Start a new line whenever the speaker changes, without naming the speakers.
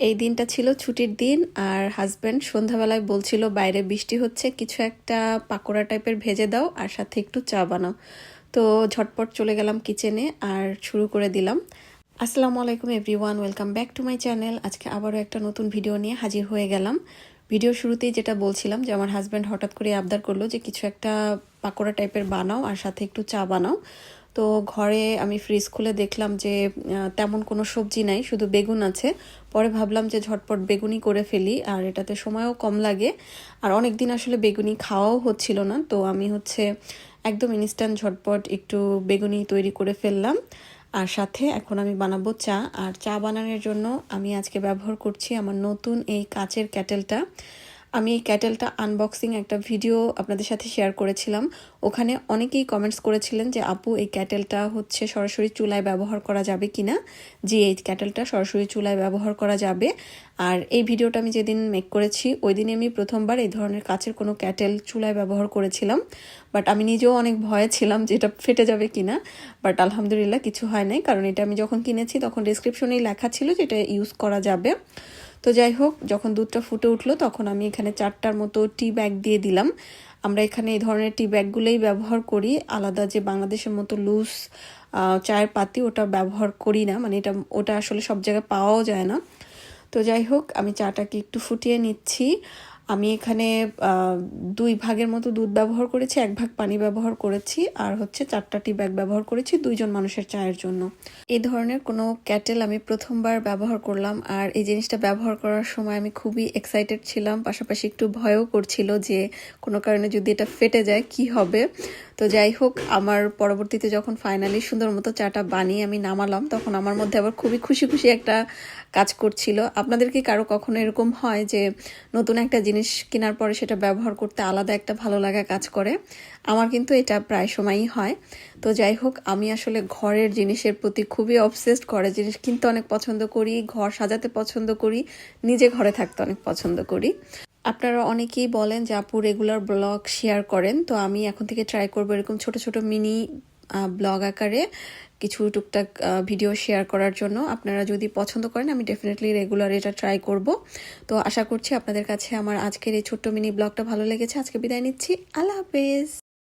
এই দিনটা ছিল ছুটির দিন আর হাজব্যান্ড সন্ধ্যাবেলায় বলছিল, বাইরে বৃষ্টি হচ্ছে, কিছু একটা পাকোড়া টাইপের ভেজে দাও আর সাথে একটু চা বানাও। তো ঝটপট চলে গেলাম কিচেনে আর শুরু করে দিলাম। আসসালামু আলাইকুম everyone welcome back to my channel আজকে আবারও একটা নতুন ভিডিও নিয়ে হাজির হয়ে গেলাম। ভিডিও শুরুতেই যেটা বলছিলাম যে, আমার হাজব্যান্ড হঠাৎ করে আবদার করল যে, কিছু একটা পাকোড়া টাইপের বানাও আর সাথে একটু চা বানাও। তো ঘরে আমি ফ্রিজ খুলে দেখলাম যে তেমন কোনো সবজি নাই, শুধু বেগুন আছে। পরে ভাবলাম যে ঝটপট বেগুনি করে ফেলি, আর এটাতে সময়ও কম লাগে। আর অনেক দিন আসলে বেগুনি খাওয়াও হচ্ছিল না, তো আমি হচ্ছে একদম ইনস্ট্যান্ট ঝটপট একটু বেগুনি তৈরি করে ফেললাম। আর সাথে এখন আমি বানাবো চা, আর চা বানানোর জন্য আমি আজকে ব্যবহার করছি আমার নতুন এই কাচের ক্যাটেলটা আমি এই ক্যাটেলটা আনবক্সিং একটা ভিডিও আপনাদের সাথে শেয়ার করেছিলাম। ওখানে অনেকেই কমেন্টস করেছিলেন যে, আপু, এই ক্যাটেলটা হচ্ছে সরাসরি চুলায় ব্যবহার করা যাবে কি না? জি, এই ক্যাটেলটা সরাসরি চুলায় ব্যবহার করা যাবে। আর এই ভিডিওটা আমি যেদিন মেক করেছি, ওই দিনে আমি প্রথমবার এই ধরনের কাচের কোনো ক্যাটেল চুলায় ব্যবহার করেছিলাম। বাট আমি নিজেও অনেক ভয়ে ছিলাম যে, এটা ফেটে যাবে কি না। বাট আলহামদুলিল্লাহ কিছু হয় নাই, কারণ এটা আমি যখন কিনেছি, তখন ডিসক্রিপশনেই লেখা ছিল যে, এটা ইউজ করা যাবে। তো যাই হোক, যখন দুধটা ফুটে উঠল, তখন আমি এখানে চারটার মতো টি ব্যাগ দিয়ে দিলাম। আমরা এখানে এই ধরনের টি ব্যাগগুলোই ব্যবহার করি। আলাদা যে বাংলাদেশের মতো লুজ চায়ের পাতি, ওটা ব্যবহার করি না। মানে এটা, ওটা আসলে সব জায়গায় পাওয়াও যায় না। তো যাই হোক, আমি চাটাকে একটু ফুটিয়ে নিচ্ছি। আমি এখানে দুই ভাগের মতো দুধ ব্যবহার করেছি, এক ভাগ পানি ব্যবহার করেছি, আর হচ্ছে চারটা টি ব্যাগ ব্যবহার করেছি দুইজন মানুষের চায়ের জন্য। এই ধরনের কোনো ক্যাটেল আমি প্রথমবার ব্যবহার করলাম, আর এই জিনিসটা ব্যবহার করার সময় আমি খুবই এক্সাইটেড ছিলাম, পাশাপাশি একটু ভয়ও করছিল যে কোনো কারণে যদি এটা ফেটে যায়, কি হবে? তো যাই হোক, আমার পরবর্তীতে যখন ফাইনালি সুন্দর মতো চাটা বানিয়ে আমি নামালাম, তখন আমার মধ্যে আবার খুবই খুশি খুশি একটা কাজ করছিল। আপনাদের কি কারও কখনো এরকম হয় যে নতুন একটা জিনিস কেনার পরে সেটা ব্যবহার করতে আলাদা একটা ভালো লাগা কাজ করে? আমার কিন্তু এটা প্রায় সময়ই হয়। তো যাই হোক, আমি আসলে ঘরের জিনিসের প্রতি খুবই অবসেসড ঘরের জিনিস কিনতে অনেক পছন্দ করি, ঘর সাজাতে পছন্দ করি, নিজে ঘরে থাকতে অনেক পছন্দ করি। আপনারা অনেকেই বলেন যে আপু রেগুলার ব্লগ শেয়ার করেন, তো আমি এখন থেকে ট্রাই করব এরকম ছোট ছোট মিনি ব্লগ আকারে কিছু টুকটাক ভিডিও শেয়ার করার জন্য। আপনারা যদি পছন্দ করেন, আমি ডেফিনেটলি রেগুলার এটা ট্রাই করব। তো আশা করছি আপনাদের কাছে আমার আজকের এই ছোট্ট মিনি ব্লগটা ভালো লেগেছে। আজকে বিদায় নিচ্ছি। আল্লাহ হাফেজ।